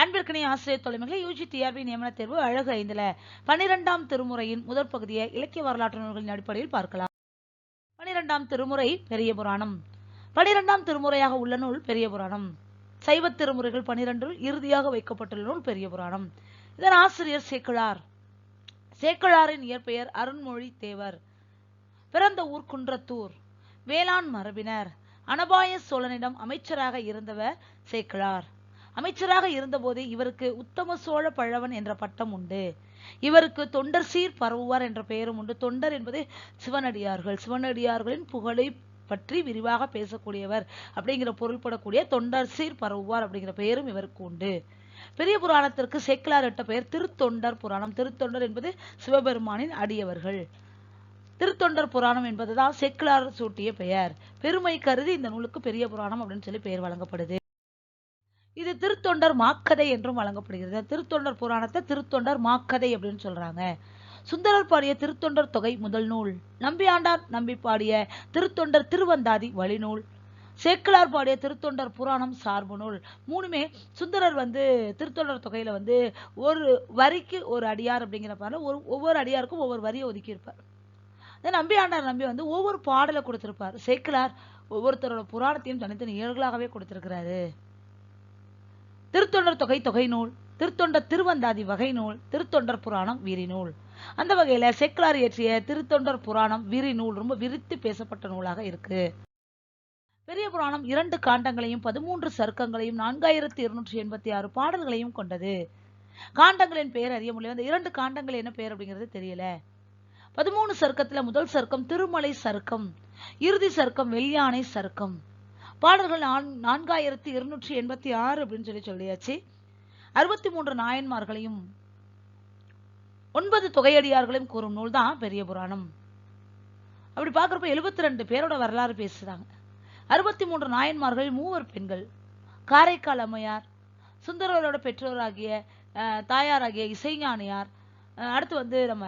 அன்பிற்கினி ஆசிரியர் தொலைமைகளை UG TRP நியமன தேர்வு அழகு ஐந்துல பன்னிரெண்டாம் திருமுறையின் முதற் பகுதியை இலக்கிய வரலாற்று நூல்களின் அடிப்படையில் பார்க்கலாம். பனிரெண்டாம் திருமுறை பெரிய புராணம். பனிரெண்டாம் திருமுறையாக உள்ள நூல் பெரிய புராணம். சைவ திருமுறைகள் பனிரெண்டில் இறுதியாக வைக்கப்பட்டுள்ள நூல் பெரிய புராணம். இதன் ஆசிரியர் சேக்கிழார் சேக்கிழாரின் இயற்பெயர் அருண்மொழி தேவர். பிறந்த ஊர் குன்றத்தூர். வேளாண் மரபினர். அனபாய சோழனிடம் அமைச்சராக இருந்தவர் சேக்கிழார் அமைச்சராக இருந்தபோது இவருக்கு உத்தம சோழ பழவன் என்ற பட்டம் உண்டு. இவருக்கு தொண்டர் சீர் பரவுவார் என்ற பெயரும் உண்டு. தொண்டர் என்பது சிவனடியார்கள். சிவனடியார்களின் புகழை பற்றி விரிவாக பேசக்கூடியவர் அப்படிங்கிற பொருள்படக்கூடிய தொண்டர் சீர் பரவுவார் அப்படிங்கிற பெயரும் இவருக்கு உண்டு. பெரிய புராணத்திற்கு சேக்கிலார் இட்ட பெயர் திருத்தொண்டர் புராணம். திருத்தொண்டர் என்பது சிவபெருமானின் அடியவர்கள். திருத்தொண்டர் புராணம் என்பதுதான் சேக்கிலார் சூட்டிய பெயர். பெருமை கருதி இந்த நூலுக்கு பெரிய புராணம் அப்படின்னு சொல்லி பெயர் வழங்கப்படுது. இது திருத்தொண்டர் மாக்கதை என்றும் வழங்கப்படுகிறது. திருத்தொண்டர் புராணத்தை திருத்தொண்டர் மாக்கதை அப்படின்னு சொல்றாங்க. சுந்தரர் பாடிய திருத்தொண்டர் தொகை முதல் நூல். நம்பியாண்டார் நம்பி பாடிய திருத்தொண்டர் திருவந்தாதி வழிநூல். சேக்கலார் பாடிய திருத்தொண்டர் புராணம் சார்பு நூல். மூணுமே சுந்தரர் வந்து திருத்தொண்டர் தொகையில வந்து ஒரு வரிக்கு ஒரு அடியார் அப்படிங்கிற பாடல ஒரு ஒவ்வொரு அடியாருக்கும் ஒவ்வொரு வரியை ஒதுக்கியிருப்பார். நம்பியாண்டார் நம்பி வந்து ஒவ்வொரு பாடலை கொடுத்திருப்பார். சேக்கலார் ஒவ்வொருத்தரோட புராணத்தையும் தனித்தனி ஏழ்களாகவே கொடுத்திருக்கிறாரு. திருத்தொண்டர் தொகை தொகை நூல் திருத்தொண்டர் திருவந்தாதி வகை நூல் திருத்தொண்டர் புராணம் வீரி நூல். அந்த வகையில செக்லார் இயற்றிய திருத்தொண்டர் புராணம் வீரி நூல் ரொம்ப விரித்து பேசப்பட்ட நூலாக இருக்கு. பெரிய புராணம் இரண்டு காண்டங்களையும் பதிமூன்று சர்க்கங்களையும் நான்காயிரத்தி இருநூற்றி எண்பத்தி ஆறு பாடல்களையும் கொண்டது. காண்டங்களின் பெயர் அறிய முடியல. அந்த இரண்டு காண்டங்கள் என்ன பெயர் அப்படிங்கிறது தெரியல. பதிமூணு சர்க்கத்துல முதல் சர்க்கம் திருமலை சர்க்கம் இறுதி சர்க்கம் வெள்ளியானை சர்க்கம். பாடல்கள் நான்காயிரத்தி இருநூற்றி எண்பத்தி ஆறு அப்படின்னு சொல்லி சொல்லியாச்சு. அறுபத்தி மூன்று நாயன்மார்களையும் ஒன்பது தொகையடியார்களையும் கூறும் நூல் தான் பெரிய புராணம். அப்படி பார்க்குறப்ப எழுபத்தி ரெண்டு பேரோட வரலாறு பேசுகிறாங்க அறுபத்தி மூன்று நாயன்மார்கள் மூவர் பெண்கள். காரைக்கால் அம்மையார் சுந்தரவரோட பெற்றோராகிய தாயாராகிய இசைஞானியார் அடுத்து வந்து நம்ம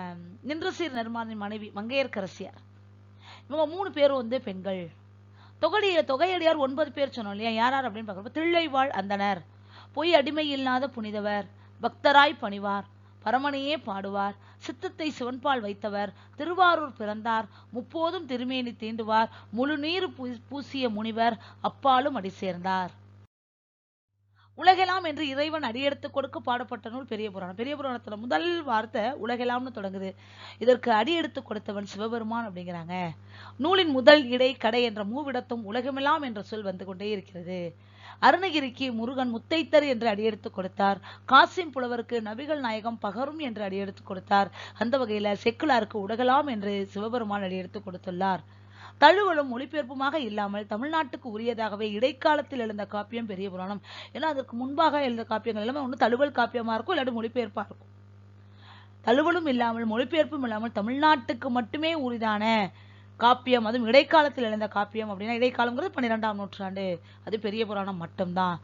நின்றசீர் நிர்மாணின் மனைவி மங்கையர்கரசியார் இவங்க மூணு பேரும் வந்து பெண்கள். தொகைய தொகையடியார் ஒன்பது பேர் சொன்னோம் இல்லையா? யார் யார் அப்படின்னு பார்க்குறப்ப தில்லைவாழ் அந்தனர் பொய் அடிமை இல்லாத புனிதவர். பக்தராய் பணிவார். பரமனையே பாடுவார். சித்தத்தை சிவன்பால் வைத்தவர். திருவாரூர் பிறந்தார். முப்போதும் திருமேனி தீண்டுவார். முழு நீர் பூசிய முனிவர். அப்பாலும் அடி சேர்ந்தார். உலகெல்லாம் என்று இறைவன் அடியெடுத்து கொடுக்க பாடப்பட்ட நூல் பெரிய புராணம். பெரிய புராணத்துல முதல் வார்த்தை உலகெல்லாம்னு தொடங்குது. இதற்கு அடியெடுத்து கொடுத்தவன் சிவபெருமான் அப்படிங்கிறாங்க. நூலின் முதல் இடை கடை என்ற மூவிடத்தும் உலகமெல்லாம் என்ற சொல் வந்து கொண்டே இருக்கிறது. அருணகிரிக்கு முருகன் முத்தைத்தர் என்று அடியெடுத்து கொடுத்தார். காசிம் புலவருக்கு நபிகள் நாயகம் பகரும் என்று அடியெடுத்து கொடுத்தார். அந்த வகையில செக்குலாருக்கு உலகலாம் என்று சிவபெருமான் அடியெடுத்து கொடுத்துள்ளார். தழுவலும் மொழிபெயர்ப்புமாக இல்லாமல் தமிழ்நாட்டுக்கு உரியதாகவே இடைக்காலத்தில் எழுந்த காப்பியம் பெரிய புராணம். ஏன்னா அதற்கு முன்பாக எழுந்த காப்பியங்கள் எல்லாமே ஒன்று தழுவல் காப்பியமாக இருக்கும் இல்லாட்டி மொழிபெயர்ப்பாக இருக்கும். தழுவலும் இல்லாமல் மொழிபெயர்ப்பும் இல்லாமல் தமிழ்நாட்டுக்கு மட்டுமே உரிதான காப்பியம் அதுவும் இடைக்காலத்தில் எழுந்த காப்பியம் அப்படின்னா இடைக்காலங்கிறது பன்னிரெண்டாம் நூற்றாண்டு. அது பெரிய புராணம் மட்டும்தான்.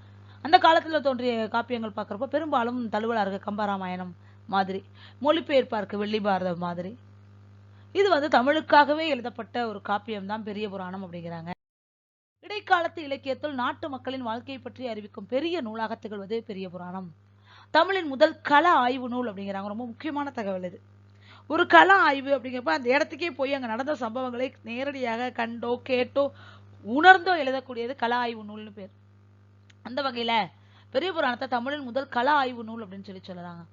அந்த காலத்தில் தோன்றிய காப்பியங்கள் பார்க்குறப்போ பெரும்பாலும் தழுவலாக இருக்குது கம்பராமாயணம் மாதிரி மொழிபெயர்ப்பாக இருக்கு வெள்ளி பாரதம் மாதிரி. இது வந்து தமிழுக்காகவே எழுதப்பட்ட ஒரு காப்பியம் தான் பெரிய புராணம் அப்படிங்கிறாங்க. இடைக்காலத்து இலக்கியத்தில் நாட்டு மக்களின் வாழ்க்கையை பற்றி அறிவிக்கும் பெரிய நூலாக திகழ்வது பெரிய புராணம். தமிழின் முதல் கள ஆய்வு நூல் அப்படிங்கிறாங்க. ரொம்ப முக்கியமான தகவல் இது. ஒரு கள ஆய்வு அப்படிங்கிறப்ப அந்த இடத்துக்கே போய் அங்கே நடந்த சம்பவங்களை நேரடியாக கண்டோ கேட்டோ உணர்ந்தோ எழுதக்கூடியது கள ஆய்வு நூல்னு பேர். அந்த வகையில பெரிய புராணத்தை தமிழின் முதல் கள ஆய்வு நூல் அப்படின்னு சொல்லி சொல்லுறாங்க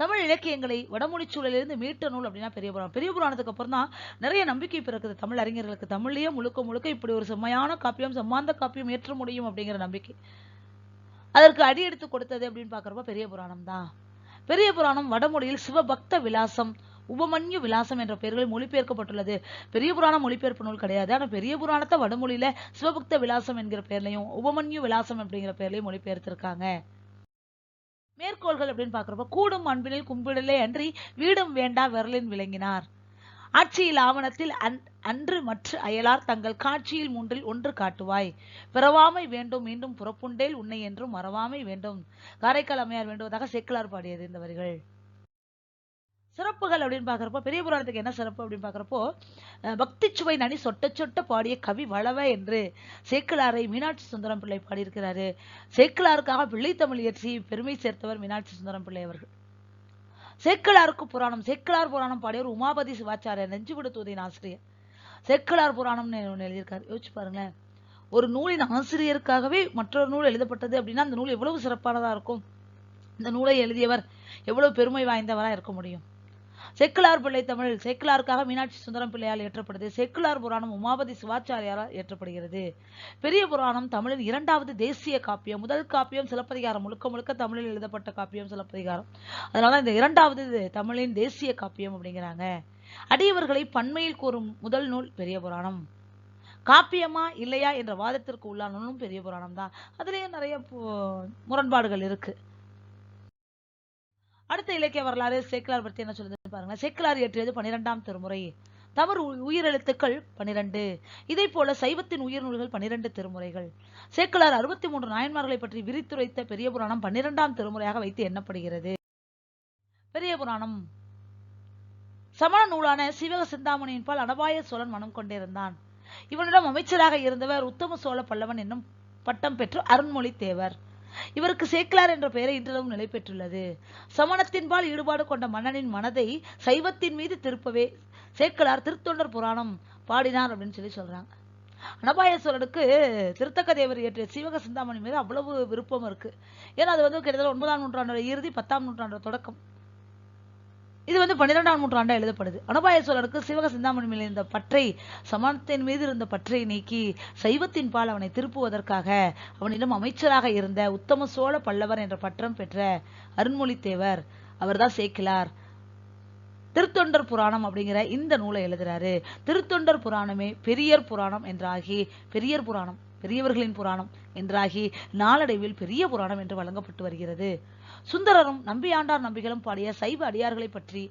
தமிழ் இலக்கியங்களை வடமொழி சூழலிலிருந்து மீட்ட நூல் அப்படின்னா பெரிய புராணம். பெரிய புராணத்துக்கு அப்புறம் தான் நிறைய நம்பிக்கை பிறக்குது தமிழ் அறிஞர்களுக்கு. தமிழ்லயே முழுக்க முழுக்க இப்படி ஒரு செம்மையான காப்பியம் செம்மாந்த காப்பியம் ஏற்ற முடியும் அப்படிங்கிற நம்பிக்கை. அதற்கு அடி எடுத்து கொடுத்தது அப்படின்னு பார்க்குறப்ப பெரிய புராணம் தான் பெரிய புராணம் வடமொழியில் சிவபக்த விலாசம் உபமன்யு விலாசம் என்ற பெயர்களில் மொழிபெயர்க்கப்பட்டுள்ளது. பெரிய புராணம் மொழிபெயர்ப்பு நூல் கிடையாது. ஆனால் பெரிய புராணத்தை வடமொழியில சிவபக்த விலாசம் என்கிற பெயர்லையும் உபமன்யு விலாசம் அப்படிங்கிற பெயர்லையும் மொழிபெயர்த்திருக்காங்க. மேற்கோள்கள் அப்படின்னு பாக்குறப்ப கூடும் அன்பினில் கும்பிடலே அன்றி வீடும் வேண்டா விரலின் விளங்கினார். ஆட்சியில் ஆவணத்தில் அன்று மற்ற அயலார் தங்கள் காட்சியில் மூன்றில் ஒன்று காட்டுவாய். பிறவாமை வேண்டும் மீண்டும் புறப்புண்டேல் உன்னை என்றும் மறவாமை வேண்டும். காரைக்கால் அம்மையார் வேண்டுவதாக செக்கலார் பாடியது இந்த வரிகள். சிறப்புகள் அப்படின்னு பார்க்குறப்போ பெரிய புராணத்துக்கு என்ன சிறப்பு அப்படின்னு பார்க்குறப்போ பக்தி சுவை நனி சொட்ட சொட்ட பாடிய கவி வளவ என்று சேக்கிலாரை மீனாட்சி சுந்தரம் பிள்ளை பாடியிருக்கிறாரு. சேக்கிலாருக்காக பிள்ளைத்தமிழ் இயற்றி பெருமை சேர்த்தவர் மீனாட்சி சுந்தரம் பிள்ளை அவர்கள். சேக்கிலாருக்கு புராணம் சேக்கிலார் புராணம் பாடியவர் உமாபதி சிவாச்சாரியர் நெஞ்சு விடுத்துவதின் ஆசிரியர். சேக்கிலார் புராணம்னு ஒன்று எழுதியிருக்காரு. யோசிச்சு பாருங்களேன். ஒரு நூலின் ஆசிரியருக்காகவே மற்றொரு நூல் எழுதப்பட்டது அப்படின்னா அந்த நூல் எவ்வளவு சிறப்பானதாக இருக்கும்? இந்த நூலை எழுதியவர் எவ்வளவு பெருமை வாய்ந்தவராக இருக்க முடியும்? செக்குலார் பிள்ளை தமிழ் செக்குலாருக்காக மீனாட்சி சுந்தரம் பிள்ளையால் இயற்றப்படுது. செக்குலார் புராணம் உமாபதி சிவாச்சாரியாரால் இயற்றப்படுகிறது. பெரிய புராணம் தமிழின் இரண்டாவது தேசிய காப்பியம் முதல் காப்பியம் சிலப்பதிகாரம் முழுக்க முழுக்க தமிழில் எழுதப்பட்ட காப்பியம் சிலப்பதிகாரம். அதனால இந்த இரண்டாவது இது தமிழின் தேசிய காப்பியம் அப்படிங்கிறாங்க. அடியவர்களை பண்மையில் கூறும் முதல் நூல் பெரிய புராணம். காப்பியமா இல்லையா என்ற வாதத்திற்கு உள்ளான நூலும் பெரிய புராணம் தான். அதுலேயும் நிறைய பு- முரண்பாடுகள் இருக்குது அடுத்த இலக்கிய வரலாறு சேக்கிலார் பற்றி என்ன சொல்லுது பாருங்க. சேக்கிலார் இயற்றியது பனிரெண்டாம் திருமுறை. தவறு உயிரெழுத்துக்கள் பனிரெண்டு. இதை போல சைவத்தின் உயிர் நூல்கள் பனிரெண்டு திருமுறைகள். சேக்கலார் அறுபத்தி மூன்று நாயன்மார்களை பற்றி விரித்துரைத்த பெரிய புராணம் பன்னிரெண்டாம் திருமுறையாக வைத்து எண்ணப்படுகிறது. பெரிய புராணம். சமண நூலான சிவக சிந்தாமணியின் பால் அனபாய சோழன் மனம் கொண்டிருந்தான். இவனிடம் அமைச்சராக இருந்தவர் உத்தம சோழ பல்லவன் என்னும் பட்டம் பெற்று அருண்மொழி தேவர் இவருக்கு சேக்கிலார் என்ற பெயரை இன்றளவும் நிலை பெற்றுள்ளது சமணத்தின்பால் ஈடுபாடு கொண்ட மன்னனின் மனதை சைவத்தின் மீது திருப்பவே சேக்கிலார் திருத்தொண்டர் புராணம் பாடினார் அப்படின்னு சொல்லி சொல்றாங்க. அனபாய திருத்தக்க தேவர் இயற்றிய சீவக சிந்தாமணி மீது அவ்வளவு விருப்பம் இருக்கு. ஏன்னா அது வந்து கிட்டத்தட்ட ஒன்பதாம் நூற்றாண்டோட இறுதி பத்தாம் நூற்றாண்டோட தொடக்கம். இது வந்து பன்னிரெண்டாம் நூற்றாண்டா எழுதப்படுது. அனுபாய சோழனுக்கு சிவக சிந்தாமணி மேல் இருந்த பற்றை சமணத்தின் மீது இருந்த பற்றை நீக்கி சைவத்தின் பால் அவனை திருப்புவதற்காக அவனிடம் அமைச்சராக இருந்த உத்தம சோழ பல்லவர் என்ற பட்டம் பெற்ற அருண்மொழித்தேவர் அவர்தான் சேக்கிலார். திருத்தொண்டர் புராணம் அப்படிங்கிற இந்த நூலை எழுதுறாரு. திருத்தொண்டர் புராணமே பெரியர் புராணம் என்றாகி பெரியர் புராணம் பெரியவர்களின் புராணம் என்றாகி நாளடைவில் பெரிய புராணம் என்று வழங்கப்பட்டு வருகிறது. சுந்தரரும் நம்பியாண்டார் நம்பிகளும் பாடிய சைவ அடியார்களை பற்றி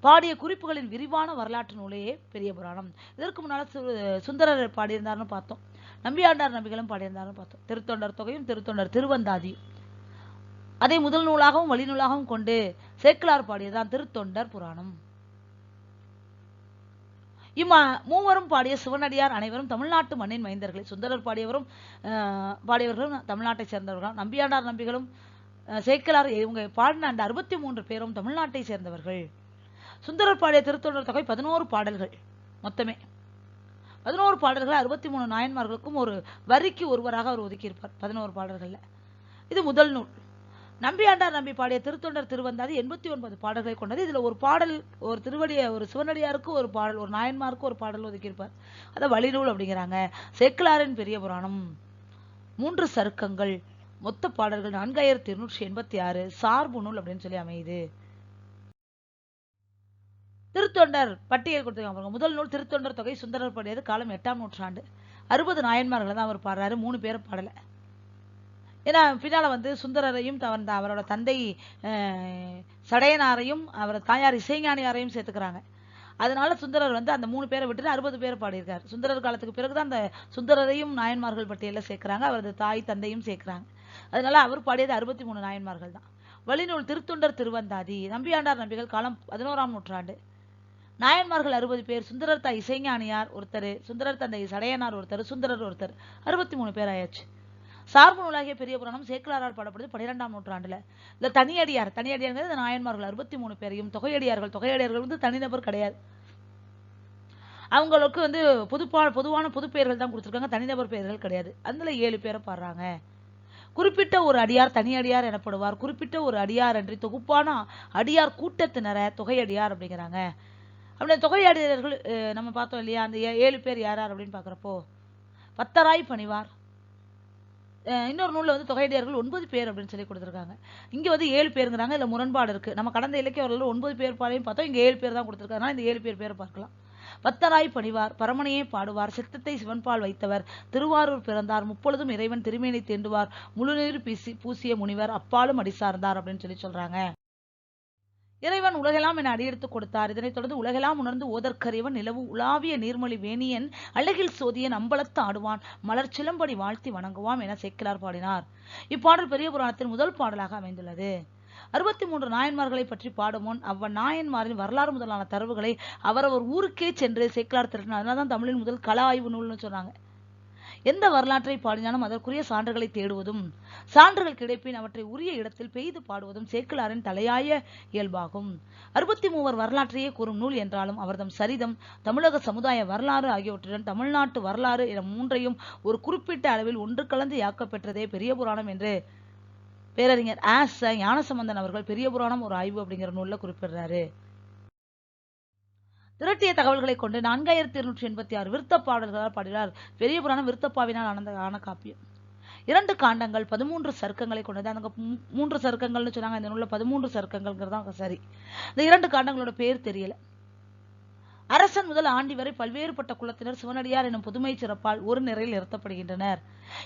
பாடிய குறிப்புகளின் விரிவான வரலாற்று நூலையே பெரிய புராணம். இதற்கு முன்னால் சு- சுந்தரர் பாடியிருந்தார்னு பார்த்தோம். நம்பியாண்டார் நம்பிகளும் பாடியிருந்தார்னு பார்த்தோம். திருத்தொண்டர் தொகையும் திருத்தொண்டர் திருவந்தாதியும் அதை முதல் நூலாகவும் வழிநூலாகவும் கொண்டு சேக்கிலார் பாடியதான் திருத்தொண்டர் புராணம். இம்மா மூவரும் பாடிய சிவனடியார் அனைவரும் தமிழ்நாட்டு மண்ணின் மைந்தர்களே. சுந்தரர் பாடியவரும் பாடியவர்களும் தமிழ்நாட்டை சேர்ந்தவர்கள் நம்பியாண்டார் நம்பிகளும் சேக்கிலார் இவங்க பாடின அந்த அறுபத்தி மூன்று பேரும் தமிழ்நாட்டை சேர்ந்தவர்கள். சுந்தரர் பாடிய திருத்தொண்டர் தொகை பதினோரு பாடல்கள் மொத்தமே. பதினோரு பாடல்கள் அறுபத்தி மூணு நாயன்மார்களுக்கும் ஒரு வரிக்கு ஒருவராக அவர் ஒதுக்கியிருப்பார் பதினோரு பாடல்களில். இது முதல் நூல். நம்பியாண்டார் நம்பி பாடிய திருத்தொண்டர் திருவந்தாதி எண்பத்தி ஒன்பது பாடல்களை கொண்டது. இதில் ஒரு பாடல் ஒரு திருவடிய ஒரு சிவனடியாருக்கு ஒரு பாடல் ஒரு நாயன்மாருக்கு ஒரு பாடல் ஒதுக்கியிருப்பார். அதை வழிநூல் அப்படிங்கிறாங்க. சேக்கலாரின் பெரிய புராணம். மூன்று சருக்கங்கள். மொத்த பாடல்கள் நான்காயிரத்தி இருநூற்றி எண்பத்தி ஆறு சார்பு நூல் அப்படின்னு சொல்லி அமையுது. திருத்தொண்டர் பட்டியல் கொடுத்துருக்காங்க பாருங்க. முதல் நூல் திருத்தொண்டர் தொகை சுந்தரர் பாடியது காலம் எட்டாம் நூற்றாண்டு. அறுபது நாயன்மார்களை தான் அவர் பாடுறாரு மூணு பேர் பாடல. ஏன்னா பின்னால் வந்து சுந்தரரையும் தவன் அவரோட தந்தை சடையனாரையும் அவர் தாயார் இசைஞானியாரையும் சேர்த்துக்கிறாங்க. அதனால சுந்தரர் வந்து அந்த மூணு பேரை விட்டுட்டு அறுபது பேர் பாடியிருக்கார். சுந்தரர் காலத்துக்கு பிறகுதான் அந்த சுந்தரரையும் நாயன்மார்கள் பட்டியலில் சேர்க்கிறாங்க. அவரது தாய் தந்தையும் சேர்க்கிறாங்க. அதனால அவர் பாடியது அறுபத்தி மூணு நாயன்மார்கள் தான். வழிநூல் திருத்தொண்டர் திருவந்தாதி. நம்பியாண்டார் நம்பிகள் காலம் பதினோராம் நூற்றாண்டு. நாயன்மார்கள் அறுபது பேர் சுந்தரர் தாய் இசைஞானியார் ஒருத்தர் சுந்தரர் தந்தை சடையனார் ஒருத்தர் சுந்தரர் ஒருத்தர். அறுபத்தி மூணு பேர் ஆயாச்சு. சார்பு நூலாகிய பெரிய புராணம் சேக்கலாரால் பாடப்படுது பன்னிரெண்டாம் நூற்றாண்டுல. இந்த தனியடியார் தனியடியார் நாயன்மார்கள் அறுபத்தி மூணு பேரையும் தொகையடியார்கள் தொகையடியார்கள் வந்து தனிநபர் கிடையாது. அவங்களுக்கு வந்து பொதுப்பா பொதுவான பொது பெயர்கள் தான் கொடுத்துருக்காங்க தனிநபர் பெயர்கள் கிடையாது. அதுல ஏழு பேரை பாடுறாங்க. குறிப்பிட்ட ஒரு அடியார் தனி அடியார் எனப்படுவார். குறிப்பிட்ட ஒரு அடியார் என்று தொகுப்பான அடியார் கூட்டத்தினர தொகையடியார் அப்படிங்கிறாங்க. அப்படி தொகையடியார்கள் நம்ம பார்த்தோம் இல்லையா? அந்த ஏ- ஏழு பேர் யார் யார் அப்படின்னு பார்க்குறப்போ பத்தராய் பணிவார். இன்னொரு நூலில் வந்து தொகையடியார்கள் ஒன்பது பேர் அப்படின்னு சொல்லி கொடுத்துருக்காங்க. இங்கே வந்து ஏழு பேருங்கிறாங்க. இதுல முரண்பாடு இருக்குது நம்ம கடந்த இலக்கிய வரலாறு ஒன்பது பேர் பாடையும் பார்த்தோம். இங்கே ஏழு பேர் தான் கொடுத்துருக்காங்க. இந்த ஏழு பேர் பேரை பார்க்கலாம். பத்தராய் பணிவார் பரமனையே பாடுவார் சித்தத்தை சிவன்பால் வைத்தவர். திருவாரூர் பிறந்தார். முப்பொழுதும் இறைவன் திருமேனி தேண்டுவார். முழுநீர் பீசி பூசிய முனிவர் அப்பாலும் அடி சார்ந்தார் அப்படின்னு சொல்லி சொல்றாங்க. இறைவன் உலகெல்லாம் என அடியெடுத்து கொடுத்தார். இதனைத் தொடர்ந்து உலகெல்லாம் உணர்ந்து ஓதற்கறியவன் நிலவு உலாவிய நீர்மொழி வேணியன் அழகில் சோதியன் அம்பலத்து ஆடுவான். மலர் சிலம்படி வாழ்த்தி வணங்குவாம் என சேக்கிலார் பாடினார். இப்பாடல் பெரிய புராணத்தின் முதல் பாடலாக அமைந்துள்ளது. அறுபத்தி மூன்று நாயன்மார்களை பற்றி பாடுமோன் அவ்வ நாயன்மாரின் வரலாறு முதலான தரவுகளை அவரவர் ஊருக்கே சென்று சேக்கலார் திரட்டினார் அதனாலதான் தமிழின் முதல் கல ஆய்வு நூல்னு சொன்னாங்க. எந்த வரலாற்றை பாடினாலும் அதற்குரிய சான்றுகளை தேடுவதும் சான்றுகள் கிடைப்பின் அவற்றை உரிய இடத்தில் பெய்து பாடுவதும் சேக்கிலாரின் தலையாய இயல்பாகும். அறுபத்தி மூவர் வரலாற்றையே கூறும் நூல் என்றாலும் அவர்தம் சரிதம் தமிழக சமுதாய வரலாறு ஆகியவற்றுடன் தமிழ்நாட்டு வரலாறு என மூன்றையும் ஒரு குறிப்பிட்ட அளவில் ஒன்று கலந்து யாக்கப்பெற்றதே பெரிய புராணம் என்று பேரறிஞர் ஆஸ் ஞானசம்பந்தன் அவர்கள் பெரிய புராணம் ஒரு ஆய்வு அப்படிங்கிற நூலில் குறிப்பிடுறாரு. திரட்டிய தகவல்களை கொண்டு நான்காயிரத்தி இருநூற்றி எண்பத்தி ஆறு விருத்த பாடல்களால் பாடுகிறார் பெரிய புராணம் விருத்தப்பாவினால் ஆனந்த ஆன காப்பியம். இரண்டு காண்டங்கள் பதிமூன்று சர்க்கங்களை கொண்டது. அந்த மூன்று சர்க்கங்கள்னு சொன்னாங்க. இந்த நூலில் பதிமூன்று சர்க்கங்கள்ங்கிறது தான் சரி. இந்த இரண்டு காண்டங்களோட பேர் தெரியல. அரசன் முதல் ஆண்டி வரை பல்வேறுபட்ட குலத்தினர் சிவனடியார் எனும் புதுமை சிறப்பால் ஒரு நிறையில் நிறுத்தப்படுகின்றனர்.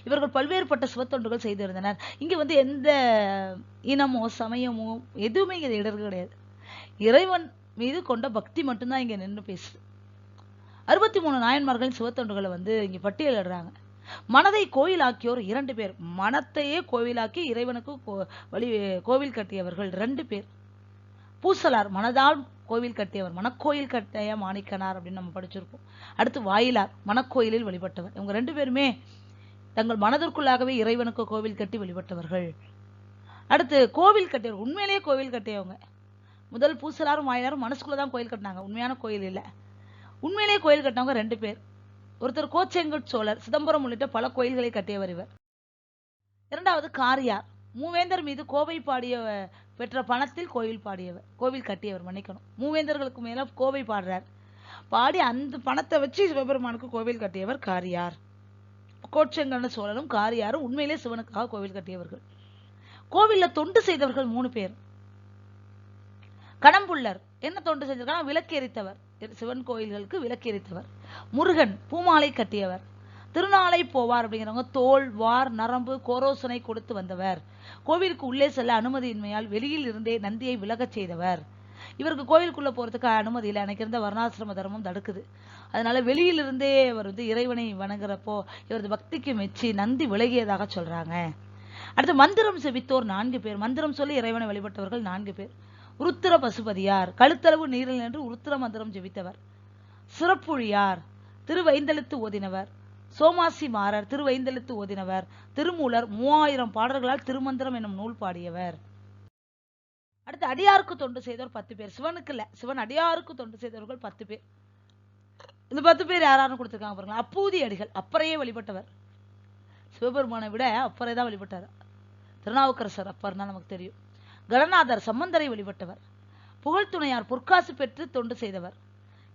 இவர்கள் பல்வேறுபட்ட சிவத்தொண்டுகள் செய்திருந்தனர். இங்கு வந்து எந்த இனமோ சமயமோ எதுவுமே இங்கே இடர்கள் கிடையாது. இறைவன் மீது கொண்ட பக்தி மட்டும்தான் இங்கே நின்று பேசுது. அறுபத்தி மூணு நாயன்மார்களின் சிவத்தொண்டுகளை வந்து இங்கே பட்டியலிடுறாங்க மனதை கோயிலாக்கியோர் இரண்டு பேர். மனத்தையே கோவிலாக்கி இறைவனுக்கு கோ- வழி கோவில் கட்டியவர்கள் ரெண்டு பேர். பூசலார் மனதால் கோவில் கட்டியவர் மனக்கோயில் கட்டிய மாணிக்கனார் அப்படின்னு நம்ம படிச்சிருக்கோம் அடுத்து வாயிலார் மனக்கோயிலில் வழிபட்டவர். இவங்க ரெண்டு பேருமே தங்கள் மனதிற்குள்ளாகவே இறைவனுக்கு கோவில் கட்டி வழிபட்டவர்கள். அடுத்து கோவில் கட்டியவர். உண்மையிலேயே கோவில் கட்டியவங்க. முதல் பூசலாரும் வாயிலாரும் மனசுக்குள்ள தான் கோயில் கட்டினாங்க. உண்மையான கோயில் இல்ல. உண்மையிலேயே கோயில் கட்டினவங்க ரெண்டு பேர். ஒருத்தர் கோச்செங்கட் சோழர் சிதம்பரம் உள்ளிட்ட பல கோயில்களை கட்டியவர் இவர். இரண்டாவது காரியார். மூவேந்தர் மீது கோவை பாடிய பெற்ற பணத்தில் கோவில் பாடியவர் கோவில் கட்டியவர் மன்னிக்கணும். மூவேந்தர்களுக்கு மேல கோவை பாடுறார். பாடி அந்த பணத்தை வச்சு சிவபெருமானுக்கு கோவில் கட்டியவர் காரியார். கோட்சங்கன்னு சோழனும் காரியாரும் உண்மையிலே சிவனுக்காக கோவில் கட்டியவர்கள். கோவில்ல தொண்டு செய்தவர்கள் மூணு பேர். கடம்புள்ளர் என்ன தொண்டு செஞ்சிருக்காங்க விளக்கு எரித்தவர் சிவன் கோயில்களுக்கு விளக்கு எரித்தவர் முருகன் பூமாலை கட்டியவர். திருநாளை போவார் அப்படிங்கிறவங்க தோல் வார் நரம்பு கோரோசனை கொடுத்து வந்தவர். கோவிலுக்கு உள்ளே செல்ல அனுமதியின்மையால் வெளியில் இருந்தே நந்தியை விலகச் செய்தவர். இவருக்கு கோவிலுக்குள்ள போறதுக்கு அனுமதி இல்லை. எனக்கு இருந்த வர்ணாசிரம தர்மம் தடுக்குது. அதனால வெளியிலிருந்தே அவர் வந்து இறைவனை வணங்குறப்போ இவரது பக்திக்கு மெச்சி நந்தி விலகியதாக சொல்றாங்க. அடுத்து மந்திரம் செவித்தோர் நான்கு பேர். மந்திரம் சொல்லி இறைவனை வழிபட்டவர்கள் நான்கு பேர். உருத்திர பசுபதியார். கழுத்தளவு நீரில் நின்று உருத்திர மந்திரம் ஜெபித்தவர் சிறப்புழியார். திருவைந்தெழுத்து ஓதினவர். சோமாசி மாறர் திருவைந்தெழுத்து ஓதினவர். திருமூலர் மூவாயிரம் பாடல்களால் திருமந்திரம் என்னும் நூல் பாடியவர். அடுத்து அடியாருக்கு தொண்டு செய்தவர் பத்து பேர். சிவனுக்கு இல்ல சிவன் அடியாருக்கு தொண்டு செய்தவர்கள் பத்து பேர். இந்த பத்து பேர் யாராரும் கொடுத்துருக்காங்க பாருங்க அப்பூதி அடிகள் அப்பறையே வழிபட்டவர். சிவபெருமானை விட அப்பறை தான் வழிபட்டார். திருநாவுக்கரசர் அப்பர்னா நமக்கு தெரியும். கடநாதர் சம்பந்தரை வழிபட்டவர். புகழ்துணையார் பொற்காசு பெற்று தொண்டு செய்தவர்.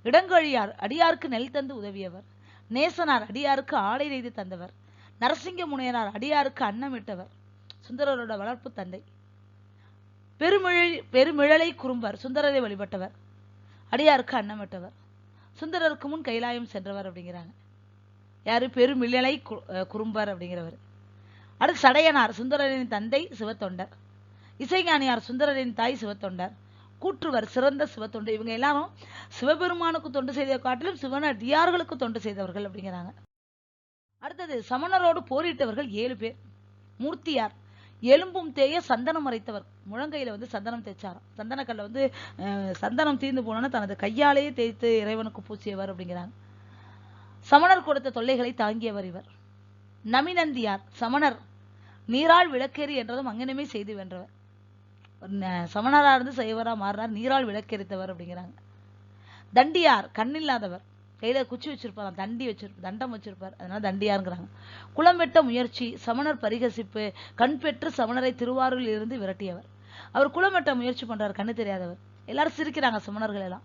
இடங்கழியார் அடியாருக்கு நெல் தந்து உதவியவர். நேசனார் அடியாருக்கு ஆடை நெய்து தந்தவர். நரசிங்க முனையனார் அடியாருக்கு அன்னமிட்டவர். சுந்தரரோட வளர்ப்பு தந்தை. பெருமிழி பெருமிழலை குறும்பர் சுந்தரரை வழிபட்டவர். அடியாருக்கு அன்னமிட்டவர். சுந்தரருக்கு முன் கைலாயம் சென்றவர் அப்படிங்கிறாங்க. யாரு? பெருமிழலை கு- குறும்பர் அப்படிங்கிறவர். அடுத்து சடையனார் சுந்தரரின் தந்தை சிவத்தொண்டர். இசைஞானியார் சுந்தரரின் தாய் சிவத்தொண்டர். கூற்றுவர் சிறந்த சிவத்தொண்டு. இவங்க எல்லாரும் சிவபெருமானுக்கு தொண்டு செய்த காட்டிலும் சிவனடியார்களுக்கு தொண்டு செய்தவர்கள் அப்படிங்கிறாங்க. அடுத்தது சமணரோடு போரிட்டவர்கள் ஏழு பேர். மூர்த்தியார் எலும்பும் தேய சந்தனம் அரைத்தவர். முழங்கையில வந்து சந்தனம் தேய்ச்சாராம். சந்தனக்கல்ல வந்து சந்தனம் தீர்ந்து போனோன்னா தனது கையாலேயே தேய்த்து இறைவனுக்கு பூசியவர் அப்படிங்கிறாங்க. சமணர் கொடுத்த தொல்லைகளை தாங்கியவர் இவர். நமிநந்தியார் சமணர் நீரால் விளக்கேறி என்றதும் அங்கனமே செய்து வென்றவர். சமணராக இருந்து சைவராக மாறினார் நீரால் விளக்கெரித்தவர் அப்படிங்கிறாங்க. தண்டியார் கண்ணில்லாதவர். கையில் குச்சி வச்சிருப்பாராம் தண்டி வச்சிருப்பார் தண்டம் வச்சிருப்பார். அதனால தண்டியாருங்கிறாங்க. குளம் வெட்ட முயற்சி சமணர் பரிகசிப்பு கண் பெற்று சமணரை திருவாரூரில் இருந்து விரட்டியவர். அவர் குளம் வெட்ட முயற்சி பண்றார் கண்ணு தெரியாதவர். எல்லாரும் சிரிக்கிறாங்க சமணர்கள் எல்லாம்.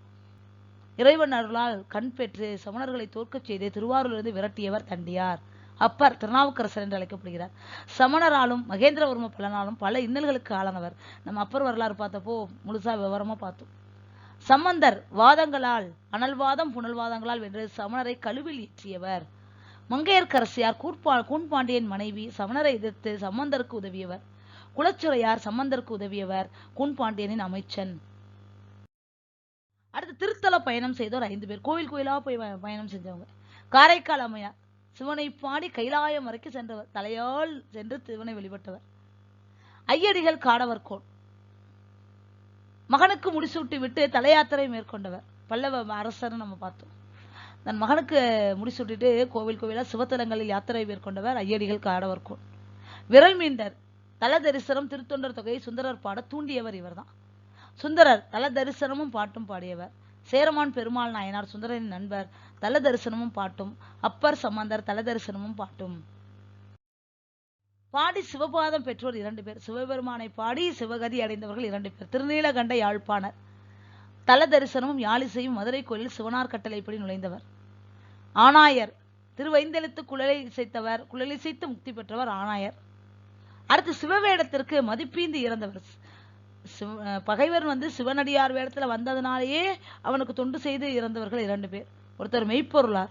இறைவன் அருளால் கண் பெற்று சமணர்களை தோற்கச் செய்து திருவாரூரிலிருந்து விரட்டியவர் தண்டியார். அப்பர் திருநாவுக்கரசர் என்று அழைக்கப்படுகிறார். சமணராலும் மகேந்திரவர்ம பலனாலும் பல இன்னல்களுக்கு ஆளானவர். நம்ம அப்பர் வரலாறு பார்த்தப்போ முழுசா விவரமா பார்த்தோம். சம்பந்தர் வாதங்களால் அனல்வாதம் புனல்வாதங்களால் வென்று சமணரை கழுவில் ஏற்றியவர். மங்கையர்க்கரசியார் கூர்பா கூன்பாண்டியன் மனைவி சமணரை எதிர்த்து சம்பந்தருக்கு உதவியவர். குலச்சுரையார் சம்பந்தருக்கு உதவியவர். கூன்பாண்டியனின் அமைச்சன். அடுத்து திருத்தல பயணம் செய்தோர் ஐந்து பேர். கோயில் கோயிலா போய் பயணம் செஞ்சவங்க. காரைக்கால் அம்மையார். சிவனை பாடி கைலாயம் வரைக்கும் சென்றவர். தலையால் சென்று சிவனை வழிபட்டவர். ஐயடிகள் காடவர் கோள் மகனுக்கு முடிசூட்டி விட்டு தலையாத்திரை மேற்கொண்டவர். பல்லவ அரசர்னு நம்ம பார்த்தோம். தன் மகனுக்கு முடிசூட்டிட்டு கோவில் கோவிலா சிவத்தலங்களில் யாத்திரை மேற்கொண்டவர் ஐயடிகள் காடவர்கோன் விரல் மீண்டர் தல தரிசனம் திருத்தொண்டர் தொகையை சுந்தரர் பாட தூண்டியவர் இவர்தான். சுந்தரர் தல தரிசனமும் பாட்டும் பாடியவர். சேரமான் பெருமாள் நாயனார் சுந்தரரின் நண்பர் தல தரிசனமும் பாட்டும். அப்பர் சம்பந்தர் தல தரிசனமும் பாட்டும். பாடி சிவபாதம் பெற்றோர் இரண்டு பேர். சிவபெருமானை பாடி சிவகதி அடைந்தவர்கள் இரண்டு பேர். திருநீலகண்ட யாழ்ப்பாணர். தல தரிசனமும் யாழிசையும் மதுரை கோயிலில் சிவனார் கட்டளைப்படி நுழைந்தவர். ஆனாயர் திருவைந்தெழுத்து குழலை இசைத்தவர். குழலை இசைத்து முக்தி பெற்றவர் ஆனாயர் அடுத்து சிவவேடத்திற்கு மதிப்பீந்து இறந்தவர். சிவ- பகைவர் வந்து சிவனடியார் வேடத்தில் வந்ததுனாலேயே அவனுக்கு தொண்டு செய்து இறந்தவர்கள் இரண்டு பேர். ஒருத்தர் மெய்ப்பொருளார்.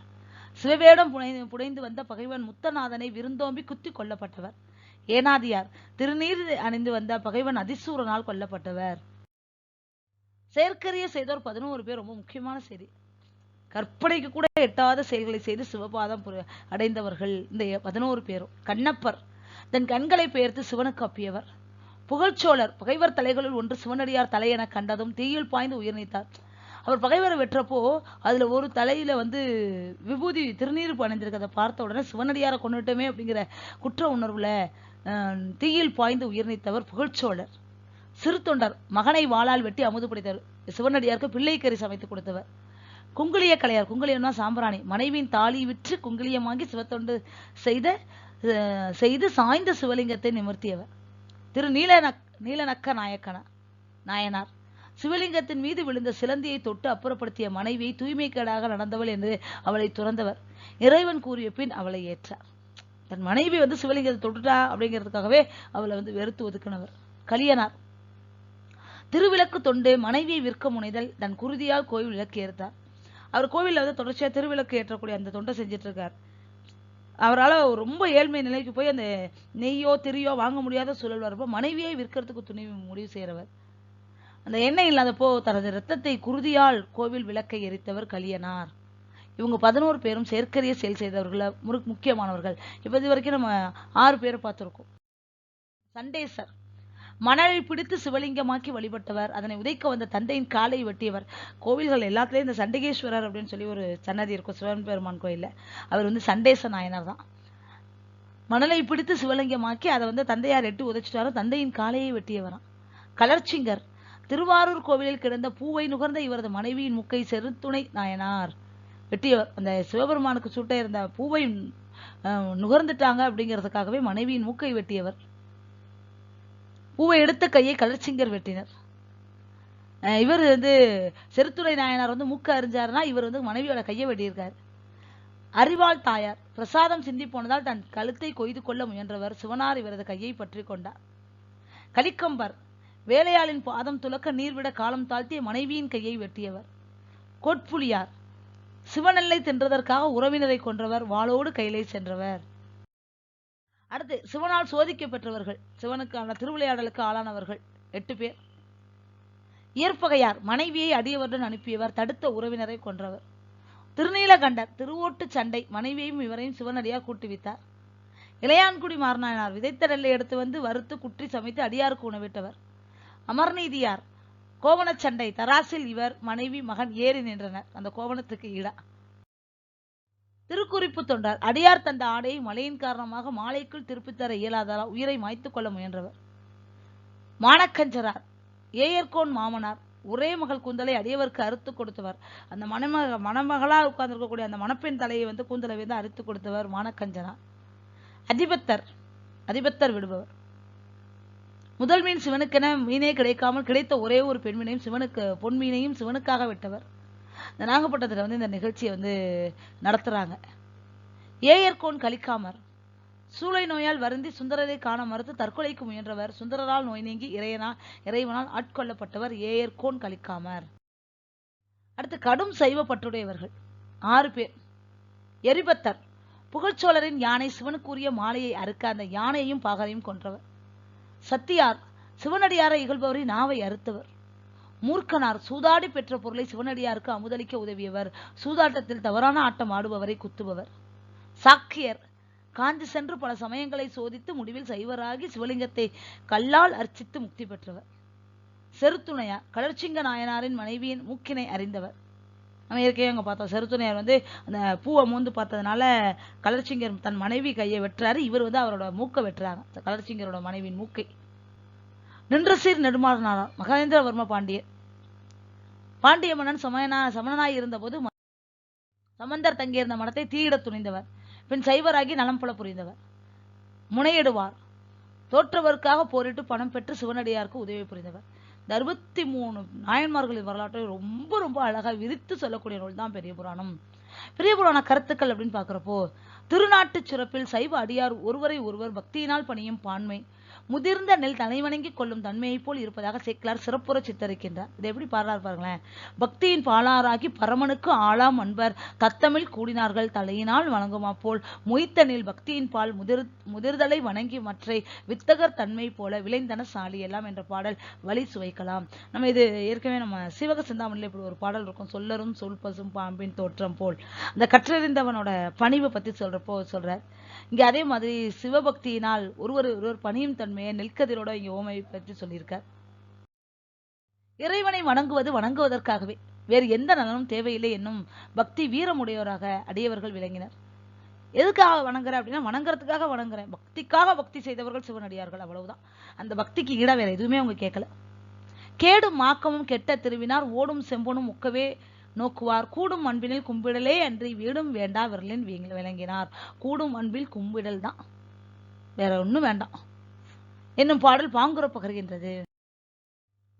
சிவவேடம் புனைந்து புனைந்து வந்த பகைவன் முத்தநாதனை விருந்தோம்பி குத்தி கொல்லப்பட்டவர். ஏனாதியார் திருநீர் அணிந்து வந்த பகைவன் அதிசூரனால் கொல்லப்பட்டவர். செயற்கரிய செய்தோர் பதினோரு பேர் ரொம்ப முக்கியமான செய்தி. கற்பனைக்கு கூட எட்டாத செயல்களை செய்து சிவபாதம் புர- அடைந்தவர்கள் இந்த பதினோரு பேரும். கண்ணப்பர் தன் கண்களை பெயர்த்து சிவனுக்கு அப்பியவர். புகழ்ச்சோழர் பகைவர் தலைகளுள் ஒன்று சிவனடியார் தலை என கண்டதும் தீயில் பாய்ந்து உயிர் நீத்தார். அவர் பகைவரை வெற்றப்போ அதில் ஒரு தலையில் வந்து விபூதி திருநீர் அணிந்திருக்கிறத பார்த்த உடனே சிவனடியாரை கொண்டுட்டோமே அப்படிங்கிற குற்ற உணர்வில் தீயில் பாய்ந்து உயிர் நீத்தவர் புகழ்ச்சோழர். சிறு தொண்டர் மகனை வாளால் வெட்டி அமுது படைத்தவர். சிவனடியாருக்கு பிள்ளைக்கறி சமைத்து கொடுத்தவர். குங்குளிய கலையார் குங்குளியம்னா சாம்பிராணி. மனைவியின் தாலி விற்று குங்குளியம் வாங்கி சிவத்தொண்டு செய்த செய்து சாய்ந்த சிவலிங்கத்தை நிமிர்த்தியவர். திரு நீலநக் நீலநக்க நாயக்கன நாயனார். சிவலிங்கத்தின் மீது விழுந்த சிலந்தியை தொட்டு அப்புறப்படுத்திய மனைவி தூய்மைக்கேடாக நடந்தவள் என்று அவளை துறந்தவர். இறைவன் கூறிய பின் அவளை ஏற்றார். தன் மனைவி வந்து சிவலிங்கத்தை தொட்டுட்டா அப்படிங்கிறதுக்காகவே அவளை வந்து வெறுத்து ஒதுக்கினவர். கலியனார். திருவிளக்கு தொண்டு மனைவியை விற்க முனைதல் தன் குருதியால் கோவில் விளக்கு ஏற்றார் அவர் கோவிலில் வந்து தொடர்ச்சியா திருவிளக்கு ஏற்றக்கூடிய அந்த தொண்டை செஞ்சுட்டு இருக்கார் அவரால ரொம்ப ஏழ்மை நிலைக்கு போய் அந்த நெய்யோ திரியோ வாங்க முடியாத சூழல் வரப்போ மனைவியை விற்கிறதுக்கு துணிவு முடிவு செய்கிறவர் அந்த எண்ணெய் இல்லாதப்போ தனது இரத்தத்தை குருதியால் கோவில் விளக்கை எரித்தவர் கலியனார் இவங்க பதினோரு பேரும் செயற்கரிய செயல் செய்தவர்கள் முரு முக்கியமானவர்கள். இப்போ இது வரைக்கும் நம்ம ஆறு பேரை பார்த்துருக்கோம். சண்டேசர். மணலை பிடித்து சிவலிங்கமாக்கி வழிபட்டவர் அதனை உதைக்க வந்த தந்தையின் காலை வெட்டியவர். கோவில்கள் எல்லாத்துலயும் இந்த சண்டிகேஸ்வரர் அப்படின்னு சொல்லி ஒரு சன்னதி இருக்கும் சிவன் பெருமான் கோயிலில். அவர் வந்து சண்டேச நாயனார் தான். மணலை பிடித்து சிவலிங்கமாக்கி அதை வந்து தந்தையார் எட்டு உதைச்சிட்டாரு தந்தையின் காலையை வெட்டியவரான் கலர்ச்சிங்கர். திருவாரூர் கோவிலில் கிடந்த பூவை நுகர்ந்த இவரது மனைவியின் முக்கை செருத்துணை நாயனார். வெட்டியவர் அந்த சிவபெருமானுக்கு சுட்ட இருந்த பூவை நுகர்ந்துட்டாங்க அப்படிங்கிறதுக்காகவே மனைவியின் மூக்கை வெட்டியவர். பூவை எடுத்த கையை கலர்ச்சிங்கர் வெட்டினர். இவர் வந்து செருத்துறை நாயனார் வந்து மூக்கு அறிஞ்சாருன்னா இவர் வந்து மனைவியோட கையை வெட்டியிருக்காரு. அறிவாள் தாயார் பிரசாதம் சிந்தி போனதால் தன் கழுத்தை கொய்து கொள்ள முயன்றவர் சிவனார் இவரது கையை பற்றி கொண்டார். கலிக்கம்பர் வேலையாளின் பாதம் துலக்க நீர்விட காலம் தாழ்த்திய மனைவியின் கையை வெட்டியவர். கோட்புலியார். சிவநெல்லை தின்றதற்காக உறவினரை கொன்றவர் வாளோடு கையிலே சென்றவர். அடுத்து சிவனால் சோதிக்க பெற்றவர்கள். சிவனுக்கான திருவிளையாடலுக்கு ஆளானவர்கள். எட்டு பேர். இயற்பகையார் மனைவியை அடியவருடன் அனுப்பியவர் தடுத்த உறவினரை கொன்றவர். திருநீலகண்டர் திருவோட்டு சண்டை மனைவியையும் இவரையும் சிவனடியார் கூட்டுவித்தார் இளையான்குடி மாறனானார் விதைத்த நெல்லை எடுத்து வந்து வறுத்து குற்றி சமைத்து அடியாருக்கு உணவிட்டவர். அமர்நீதியார். கோவணச் சண்டை தராசில் இவர் மனைவி மகன் ஏறி நின்றனர். அந்த கோவணத்துக்கு ஈடா. திருக்குறிப்பு தொண்டார். அடியார் தந்த ஆடையை மழையின் காரணமாக மாலைக்குள் திருப்பித் தர இயலாததால் உயிரை மாய்த்துக் கொள்ள முயன்றவர். மானக்கஞ்சரார். ஏயர்கோன் மாமனார். ஒரே மகள் கூந்தலை அடியவருக்கு அறுத்து கொடுத்தவர். அந்த மணமக மணமகளா உட்கார்ந்திருக்கக்கூடிய அந்த மணப்பெண் தலையை வந்து கூந்தலை வந்து அறுத்து கொடுத்தவர் மானக்கஞ்சனார் அதிபத்தர். அதிபத்தர் விடுபவர். முதல் மீன் சிவனுக்கென மீனே கிடைக்காமல் கிடைத்த ஒரே ஒரு பெண்மீனையும் சிவனுக்கு பொன் மீனையும் சிவனுக்காக விட்டவர். இந்த நாகப்பட்டத்துல வந்து இந்த நிகழ்ச்சியை வந்து நடத்துறாங்க. ஏயர்கோன் கலிக்காமர். சூளை நோயால் வருந்தி சுந்தரரை காண மறுத்து தற்கொலைக்கு முயன்றவர். சுந்தரரால் நோய் நீங்கி இறையனா இறைவனால் ஆட்கொள்ளப்பட்டவர் ஏயர்கோன் கலிக்காமர். அடுத்து கடும் சைவ பற்றுடையவர்கள். ஆறு பேர். எரிபத்தர். புகழ்ச்சோழரின் யானை சிவனுக்குரிய மாலையை அறுக்க அந்த யானையையும் பாகரையும் கொன்றவர். சத்தியார் சிவனடியாரை இகழ்பவரை நாவை அறுத்தவர். மூர்க்கனார் சூதாடி பெற்ற பொருளை சிவனடியாருக்கு அமுதளிக்க உதவியவர். சூதாட்டத்தில் தவறான ஆட்டம் ஆடுபவரை குத்துபவர். சாக்கியர் காஞ்சி சென்று பல சமயங்களை சோதித்து முடிவில் சைவராகி சிவலிங்கத்தை கல்லால் அர்ச்சித்து முக்தி பெற்றவர். செருத்துணையார் கடற்சிங்க நாயனாரின் மனைவியின் மூக்கினை அறிந்தவர். நம்ம ஏற்கனவே அங்கே பார்த்தோம். செருத்துணையார் வந்து அந்த பூவை மூந்து பார்த்ததுனால கலர்ச்சிங்கர் தன் மனைவி கையை வெட்டுறாரு. இவர் வந்து அவரோட மூக்கை வெட்டுறாங்க. கலர்ச்சிங்கரோட மனைவியின் மூக்கை. நின்ற சீர் நெடுமாறனாரார் மகேந்திரவர்ம பாண்டியர். பாண்டிய மன்னன் சமயனா சமணனாய் இருந்தபோது சமந்தர் தங்கியிருந்த மடத்தை தீயிட துணிந்தவர். பின் சைவராகி நலம் புல புரிந்தவர். முனையிடுவார். தோற்றவருக்காக போரிட்டு பணம் பெற்று சிவனடியாருக்கு உதவி புரிந்தவர். இந்த அறுபத்தி மூணு நாயன்மார்களின் வரலாற்றை ரொம்ப ரொம்ப அழகா விரித்து சொல்லக்கூடிய நூல் தான் பெரிய புராணம். பெரிய புராண கருத்துக்கள் அப்படின்னு பார்க்குறப்போ திருநாட்டுச் சிறப்பில் சைவ அடியார் ஒருவரை ஒருவர் பக்தியினால் பணியும் பான்மை முதிர்ந்த நெல் தலைவணங்கி கொள்ளும் தன்மையைப் போல் இருப்பதாக சேக்கலார் சிறப்புற சித்தரிக்கின்றார். இதை எப்படி பாடுறார் பாருங்களேன். பக்தியின் பாலாராகி பரமனுக்கு ஆளாம் அன்பர் தத்தமிழ் கூடினார்கள் தலையினால் வணங்குமா போல். மொய்த்தனில் பக்தியின் பால் முதிர் முதிர்தலை வணங்கி மற்றை வித்தகர் தன்மை போல விளைந்தன சாலி எல்லாம் என்ற பாடல் வழி சுவைக்கலாம். நம்ம இது ஏற்கனவே நம்ம சிவக சிந்தாமணியில் இப்படி ஒரு பாடல் இருக்கும். சொல்லரும் சொல் பசும் பாம்பின் தோற்றம் போல். அந்த கற்றறிந்தவனோட பணிவை பத்தி சொல்றப்போ சொல்றார் இங்க அதே மாதிரி சிவபக்தியினால் ஒருவர் ஒருவர் பணியும் தன்மையை நெல்கதிரோட இங்க ஓமை பற்றி சொல்லியிருக்கார். இறைவனை வணங்குவது வணங்குவதற்காகவே. வேறு எந்த நலனும் தேவையில்லை என்னும் பக்தி வீரமுடையோராக அடியவர்கள் விளங்கினர். எதுக்காக வணங்குறேன் அப்படின்னா வணங்குறதுக்காக வணங்குறேன். பக்திக்காக பக்தி செய்தவர்கள் சிவனடியார்கள் அவ்வளவுதான். அந்த பக்திக்கு ஈடா வேற எதுவுமே அவங்க கேட்கல. கேடும் மாக்கமும் கெட்ட திருவினார் ஓடும் செம்பனும் ஒக்கவே நோக்குவார். கூடும் அன்பினில் கும்பிடலே அன்றி வீடும் வேண்டா விரலின் விளங்கினார். கூடும் அன்பில் கும்பிடல் தான். வேற ஒண்ணும் வேண்டாம். என்னும் பாடல் பாங்குற பகர்கின்றது.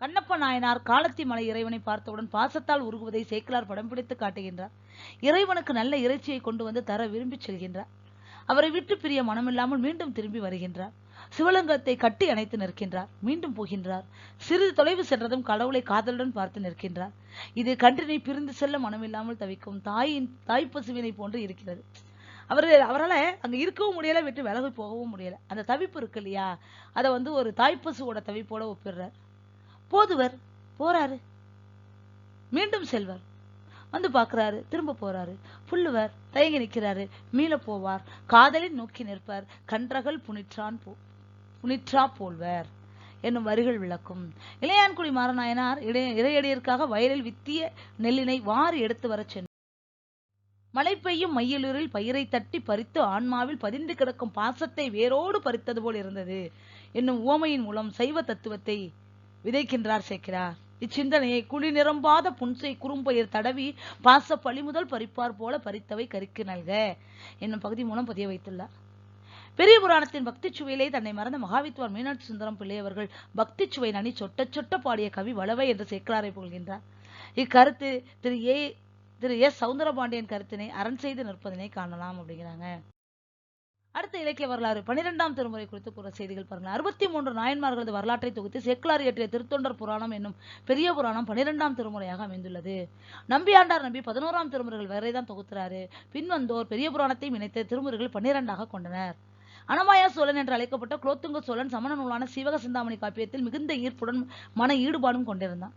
கண்ணப்ப நாயனார் காலத்தி மலை இறைவனை பார்த்தவுடன் பாசத்தால் உருகுவதை சேக்கிலார் படம் பிடித்து காட்டுகின்றார். இறைவனுக்கு நல்ல இறைச்சியை கொண்டு வந்து தர விரும்பிச் செல்கின்றார். அவரை விட்டு பிரிய மனமில்லாமல் மீண்டும் திரும்பி வருகின்றார். சிவலிங்கத்தை கட்டி அணைத்து நிற்கின்றார். மீண்டும் போகின்றார். சிறிது தொலைவு சென்றதும் கடவுளை காதலுடன் பார்த்து நிற்கின்றார். இது கன்றினை பிரிந்து செல்ல மனமில்லாமல் தவிக்கும் தாயின் தாய் பசுவினை போன்று இருக்கிறது. அவர் அவரால அங்க இருக்கவும் முடியலை விட்டு விலகி போகவும் முடியல. அந்த தவிப்பு இருக்கு இல்லையா? அதை வந்து ஒரு தாய்ப்பசுவோட தவிப்போட ஒப்பிடுறார். போதுவர் போறாரு. மீண்டும் செல்வர். வந்து பார்க்குறாரு திரும்ப போறாரு. புல்லுவர் தயங்கி நிற்கிறாரு. மீள போவார். காதலின் நோக்கி நிற்பார். கன்றகள் புனிற்றான் போ புனிற்றா போல்வர் என்னும் வரிகள் விளக்கும். இளையான்குடி மாரநாயனார் இறையடியிற்காக வயலில் வித்திய நெல்லினை வாரி எடுத்து வரச் சென்றார் மழை பெய்யும் மையலூரில் பயிரை தட்டி பறித்து ஆன்மாவில் பதிந்து கிடக்கும் பாசத்தை வேரோடு பறித்தது போல் இருந்தது. என்னும் உவமையின் மூலம் சைவ தத்துவத்தை விதைக்கின்றார் சேர்க்கிறார் இச்சிந்தனையை குழி நிரம்பாத புன்சை குறும்பயிர் தடவி பாச பழிமுதல் பறிப்பார் போல பறித்தவை கருக்கு நல்க. என்னும் பகுதி மூலம் பதிய வைத்துள்ளார். பெரிய புராணத்தின் பக்தி சுவையிலே தன்னை மறந்த மகாவித்வான் மீனாட்சி சுந்தரம் பிள்ளை அவர்கள் பக்தி சுவை நனி சொட்ட சொட்ட பாடிய கவி வளவை என்று சேக்கலாரை புகழ்கின்றார். இக்கருத்து திரு ஏ திரு எஸ் சவுந்தரபாண்டியன் கருத்தினை அரண் செய்து நிற்பதனை காணலாம் அப்படிங்கிறாங்க. அடுத்த இலக்கிய வரலாறு பனிரெண்டாம் திருமுறை குறித்து கூற செய்திகள் பாருங்கள். அறுபத்தி மூன்று நாயன்மார்களது வரலாற்றை தொகுத்து சேக்கலார் இயற்றிய திருத்தொண்டர் புராணம் என்னும் பெரிய புராணம் பனிரெண்டாம் திருமுறையாக அமைந்துள்ளது. நம்பியாண்டார் நம்பி பதினோராம் திருமுறைகள் வரை தான் தொகுத்துறாரு. பின்வந்தோர் பெரிய புராணத்தையும் இணைத்த திருமுறைகள் பன்னிரெண்டாக கொண்டனர். அனமாயா சோழன் என்று அழைக்கப்பட்ட குலோத்துங்க சோழன் சமண நூலான சிவக சிந்தாமணி காப்பியத்தில் மிகுந்த ஈர்ப்புடன் மன ஈடுபாடும் கொண்டிருந்தான்.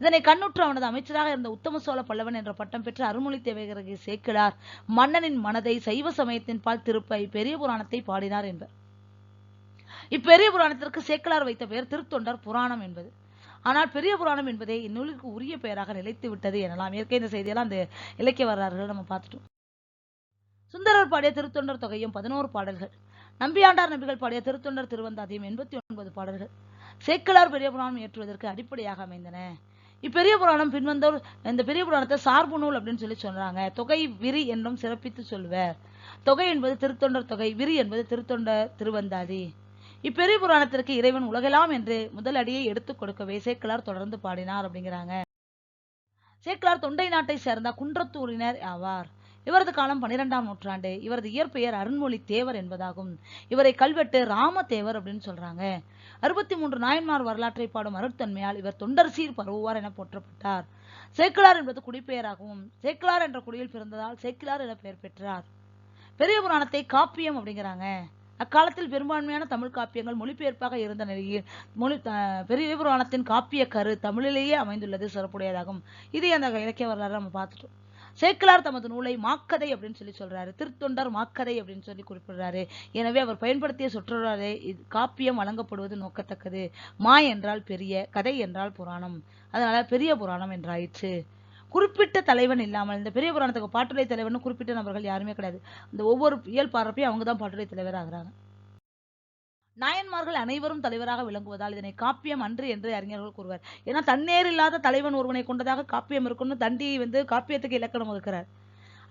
இதனை கண்ணுற்று அவனது அமைச்சராக இருந்த உத்தம சோழ பல்லவன் என்ற பட்டம் பெற்ற அருள்மொழி தேவகரை சேக்கிழார். மன்னனின் மனதை சைவ சமயத்தின் பால் திருப்ப பெரிய புராணத்தை பாடினார் என்பர். இப்பெரிய புராணத்திற்கு சேக்கிழார் வைத்த பெயர் திருத்தொண்டர் புராணம் என்பது. ஆனால் பெரிய புராணம் என்பதே இந்நூலுக்கு உரிய பெயராக நிலைத்து விட்டது எனலாம். இயற்கை இந்த செய்தியெல்லாம் அந்த இலக்கிய வரலாறுகள் நம்ம பார்த்துட்டோம். சுந்தரர் பாடிய திருத்தொண்டர் தொகையும் பதினோரு பாடல்கள். நம்பியாண்டார் நபிகள் பாடிய திருத்தொண்டர் திருவந்தாதியம் எண்பத்தி ஒன்பது பாடல்கள். சேக்கலார் பெரிய புராணம் ஏற்றுவதற்கு அடிப்படையாக அமைந்தன. இப்பெரிய புராணம் பின்வந்தோர் இந்த பெரிய புராணத்தை சார்பு நூல் அப்படின்னு சொல்லி சொல்றாங்க. தொகை விரி என்றும் சிறப்பித்து சொல்வர். தொகை என்பது திருத்தொண்டர் தொகை விரி என்பது திருத்தொண்டர் திருவந்தாதி. இப்பெரிய புராணத்திற்கு இறைவன் உலகலாம் என்று முதல் அடியை எடுத்துக் கொடுக்கவே சேக்கலார் தொடர்ந்து பாடினார் அப்படிங்கிறாங்க. சேக்கலார் தொண்டை நாட்டை சேர்ந்த குன்றத்தூரினர் ஆவார். இவரது காலம் பன்னிரெண்டாம் நூற்றாண்டு. இவரது இயற்பெயர் அருண்மொழி தேவர் என்பதாகும். இவரை கல்வெட்டு ராமதேவர் அப்படின்னு சொல்றாங்க. அறுபத்தி மூன்று நாயன்மார் வரலாற்றை பாடும் அருட்தன்மையால் இவர் தொண்டர் சீர் பரவுவார் என போற்றப்பட்டார். சேக்கிலார் என்பது குடிப்பெயராகவும் சேக்கிலார் என்ற குடியில் பிறந்ததால் சேக்கிலார் என பெயர் பெற்றார். பெரிய புராணத்தை காப்பியம் அப்படிங்கிறாங்க. அக்காலத்தில் பெரும்பான்மையான தமிழ் காப்பியங்கள் மொழிபெயர்ப்பாக இருந்த நிலையில் மொழி பெரிய புராணத்தின் காப்பிய கரு தமிழிலேயே அமைந்துள்ளது சிறப்புடையதாகும். இது அந்த இலக்கிய வரலாறு நம்ம பார்த்துட்டோம். சேக்கிலார் தமது நூலை மாக்கதை அப்படின்னு சொல்லி சொல்றாரு. திருத்தொண்டர் மாக்கதை அப்படின்னு சொல்லி குறிப்பிடுறாரு. எனவே அவர் பயன்படுத்திய சொற்றொடரே இது காப்பியம் வழங்கப்படுவது நோக்கத்தக்கது. மா என்றால் பெரிய கதை என்றால் புராணம். அதனால பெரிய புராணம் என்றாயிற்று. குறிப்பிட்ட தலைவன் இல்லாமல் இந்த பெரிய புராணத்துக்கு பாட்டுரை தலைவன் குறிப்பிட்ட நபர்கள் யாருமே கிடையாது. இந்த ஒவ்வொரு இயல் பாடுறப்பையும் அவங்க தான் பாட்டுரை தலைவர் ஆகிறாங்க நாயன்மார்கள் அனைவரும் தலைவராக விளங்குவதால் இதனை காப்பியம் அன்று என்று அறிஞர்கள் கூறுவர். ஏன்னா தன்னேர் இல்லாத தலைவன் ஒருவனை கொண்டதாக காப்பியம் இருக்கும்னு தண்டி வந்து காப்பியத்துக்கு இலக்கணம் இருக்கிறார்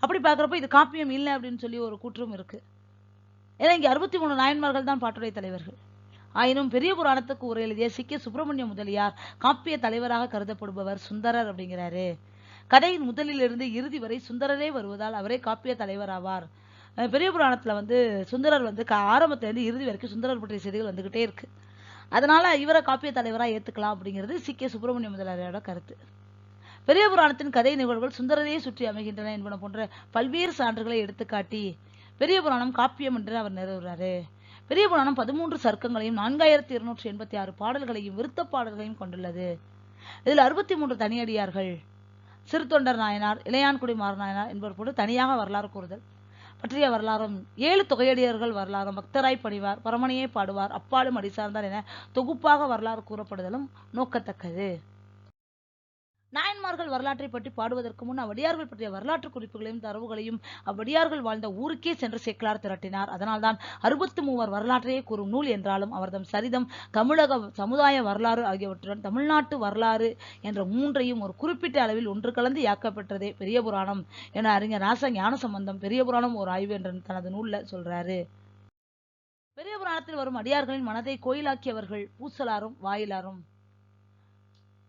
அப்படி பார்க்குறப்ப இது காப்பியம் இல்லை அப்படின்னு சொல்லி ஒரு கூற்றும் இருக்கு. ஏன்னா இங்க அறுபத்தி மூணு நாயன்மார்கள் தான் பாட்டுடைய தலைவர்கள். ஆயினும் பெரிய புராணத்துக்கு உரை எழுதிய சிக்கிய சுப்பிரமணிய முதலியார் காப்பிய தலைவராக கருதப்படுபவர் சுந்தரர் அப்படிங்கிறாரு. கதையின் முதலிலிருந்து இறுதி வரை சுந்தரரே வருவதால் அவரே காப்பிய தலைவர் ஆவார் பெரிய புராணத்தில் வந்து சுந்தரர் வந்து க- ஆரம்பத்துலேருந்து இறுதி வரைக்கும் சுந்தரர் பற்றிய செய்திகள் வந்துக்கிட்டே இருக்கு. அதனால இவரை காப்பிய தலைவராக ஏத்துக்கலாம் அப்படிங்கிறது சிக்கிய சுப்பிரமணிய முதலியாரோட கருத்து. பெரிய புராணத்தின் கதை நிகழ்வுகள் சுந்தரரையே சுற்றி அமைகின்றன என்பன போன்ற பல்வேறு சான்றுகளை எடுத்துக்காட்டி பெரிய புராணம் காப்பியம் என்று அவர் நிறுவுறாரு. பெரிய புராணம் பதிமூன்று சர்க்கங்களையும் நான்காயிரத்தி இருநூற்றி எண்பத்தி ஆறு பாடல்களையும் விருத்த பாடல்களையும் கொண்டுள்ளது. இதில் அறுபத்தி மூன்று தனியடியார்கள். சிறுத்தொண்டர் நாயனார் இளையான்குடி மாறநாயனார் என்பவர் போட்டு தனியாக வரலாறு கூறுதல். பற்றிய வரலாறும் ஏழு தொகையடியர்கள் வரலாறும் பக்தராய் பணிவார் பரமணியை பாடுவார். அப்பாலும் அடி சார்ந்தார் என தொகுப்பாக வரலாறு கூறப்படுதலும் நோக்கத்தக்கது. நாயன்மார்கள் வரலாற்றை பற்றி பாடுவதற்கு முன் அவ்வடியார்கள் பற்றிய வரலாற்று குறிப்புகளையும் தரவுகளையும் அவ்வடியார்கள் வாழ்ந்த ஊருக்கே சென்று சேக்கலார் திரட்டினார். அதனால்தான் அறுபத்து மூவர் வரலாற்றையே கூறும் நூல் என்றாலும் அவர்தம் சரிதம் தமிழக சமுதாய வரலாறு ஆகியவற்றுடன் தமிழ்நாட்டு வரலாறு என்ற மூன்றையும் ஒரு குறிப்பிட்ட அளவில் ஒன்று கலந்து யாக்கப்பெற்றதே பெரிய புராணம் என அறிஞர் ராச ஞான சம்பந்தம் பெரிய புராணம் ஒரு ஆய்வு என்ற தனது நூல்ல சொல்றாரு. பெரிய புராணத்தில் வரும் அடியார்களின் மனதை கோயிலாக்கியவர்கள் பூசலாரும் வாயிலாரும்.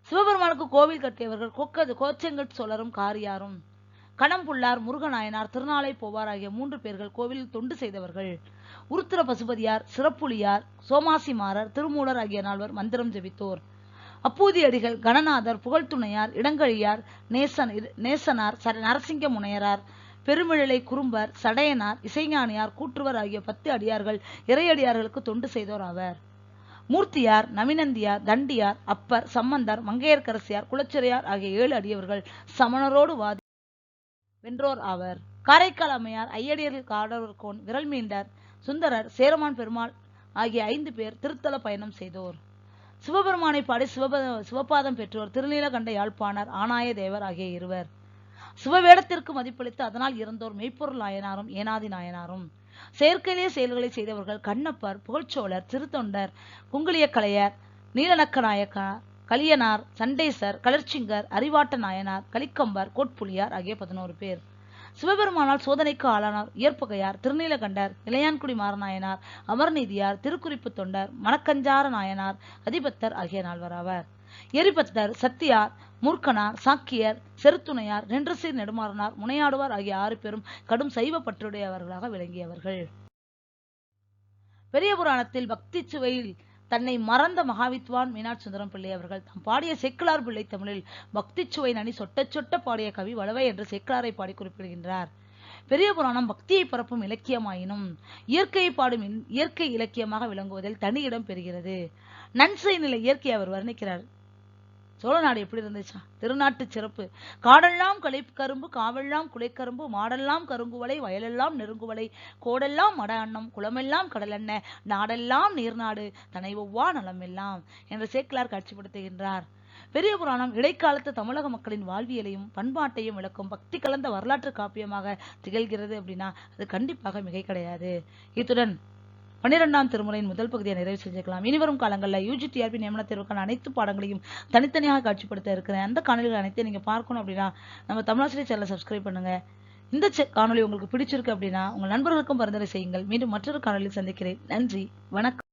சிவபெருமானுக்கு கோவில் கட்டியவர்கள் கொக்கது கோச்செங்கட் சோழரும் காரியாரும் கணம்புள்ளார் முருகநாயனார் திருநாளை போவார் ஆகிய மூன்று பேர்கள் கோவிலில் தொண்டு செய்தவர்கள். உருத்திர பசுபதியார் சிறப்புலியார் சோமாசிமாரர் திருமூலர் ஆகிய நால்வர் மந்திரம் ஜெபித்தோர். அப்பூதி அடிகள் கணநாதர் புகழ்துணையார் இடங்கழியார் நேசன் நேசனார் சர நரசிங்க முனையரார் பெருமிழலை குறும்பர் சடையனார் இசைஞானியார் கூற்றுவர் ஆகிய பத்து அடியார்கள் இறையடியார்களுக்கு தொண்டு செய்தோர் ஆவர். மூர்த்தியார் நவிநந்தியார் தண்டியார் அப்பர் சம்பந்தர் மங்கையர்க்கரசியார் குலச்சிறையார் ஆகிய ஏழு அடியவர்கள் சமணரோடு வாதி வென்றோர் ஆவர். காரைக்கால் அம்மையார் ஐயடியர்கள் காடவர்கோன் விரல் மீண்டர் சுந்தரர் சேரமான் பெருமாள் ஆகிய ஐந்து பேர் திருத்தல பயணம் செய்தோர். சிவபெருமானை பாடி சிவப சிவபாதம் பெற்றோர் திருநீலகண்ட யாழ்ப்பாணர் ஆனாய தேவர் ஆகிய இருவர். சிவவேடத்திற்கு மதிப்பளித்து அதனால் இறந்தோர் மெய்ப்பொருள் நாயனாரும் ஏனாதி நாயனாரும். செயற்கையிலே செயல்களை செய்தவர்கள் கண்ணப்பர் புகழ்ச்சோழர் திருத்தொண்டர் குங்குளிய கலையர் நீலநக்க நாயக்கனார் கலியனார் சண்டேசர் கலர்ச்சிங்கர் அறிவாட்ட நாயனார் கலிக்கம்பர் கோட்புலியார் ஆகிய பதினோரு பேர். சிவபெருமானால் சோதனைக்கு ஆளானார் இயற்பகையார் திருநீலகண்டர் இளையான்குடி மாரநாயனார் அமர்நீதியார் திருக்குறிப்பு தொண்டர் மணக்கஞ்சார நாயனார் அதிபத்தர் ஆகிய நால்வராவர் எரிபத்தர் சத்தியார் மூர்க்கனார் சாக்கியர் செருத்துணையார் நின்றசீர் நெடுமாறனார் முனையாடுவார் ஆகிய ஆறு பேரும் கடும் சைவ பற்றுடையவர்களாக விளங்கியவர்கள். பெரிய புராணத்தில் பக்தி சுவையில் தன்னை மறந்த மகாவித்வான் மீனாட்சி சுந்தரம் பிள்ளை அவர்கள் தாம் பாடிய செக்கிலார் பிள்ளை தமிழில் பக்தி சுவை நனி சொட்ட சொட்ட பாடிய கவி வளவை என்று செக்கிலாரை பாடி குறிப்பிடுகின்றார். பெரிய புராணம் பக்தியை பரப்பும் இலக்கியமாயினும் இயற்கையை பாடும் இன்- இயற்கை இலக்கியமாக விளங்குவதில் தனி இடம் பெறுகிறது. நன்சை நிலை இயற்கையை அவர் வர்ணிக்கிறார். சோழ நாடு எப்படி இருந்துச்சா? திருநாட்டு சிறப்பு. காடெல்லாம் களை கரும்பு காவெல்லாம் குலைக்கரும்பு மாடெல்லாம் கருங்குவலை வயலெல்லாம் நெருங்குவலை கோடெல்லாம் மட அன்னம் குளமெல்லாம் கடலெண்ண நாடெல்லாம் நீர்நாடு தனை ஒவ்வா நலமெல்லாம் என்று சேக்கிலார் காட்சிப்படுத்துகின்றார். பெரிய புராணம் இடைக்காலத்து தமிழக மக்களின் வாழ்வியலையும் பண்பாட்டையும் விளக்கும் பக்தி கலந்த வரலாற்று காப்பியமாக திகழ்கிறது அப்படின்னா அது கண்டிப்பாக மிகை கிடையாது. இத்துடன் பன்னிரெண்டாம் திருமுறையின் முதல் பகுதியை நிறைவு செஞ்சுக்கலாம். இனிவரும் காலங்களில் யூஜிடிஆர்பி நியமன தேர்வுக்கான அனைத்து பாடங்களையும் தனித்தனியாக காட்சிப்படுத்த இருக்கிறேன். அந்த காணொலிகள் அனைத்தையும் நீங்க பார்க்கணும் அப்படின்னா நம்ம தமிழாசிரியர் சேனலை சப்ஸ்கிரைப் பண்ணுங்க. இந்த செ- காணொளி உங்களுக்கு பிடிச்சிருக்கு அப்படின்னா உங்கள் நண்பர்களுக்கும் பரிந்துரை செய்யுங்கள். மீண்டும் மற்றொரு காணொலியில் சந்திக்கிறேன். நன்றி. வணக்கம்.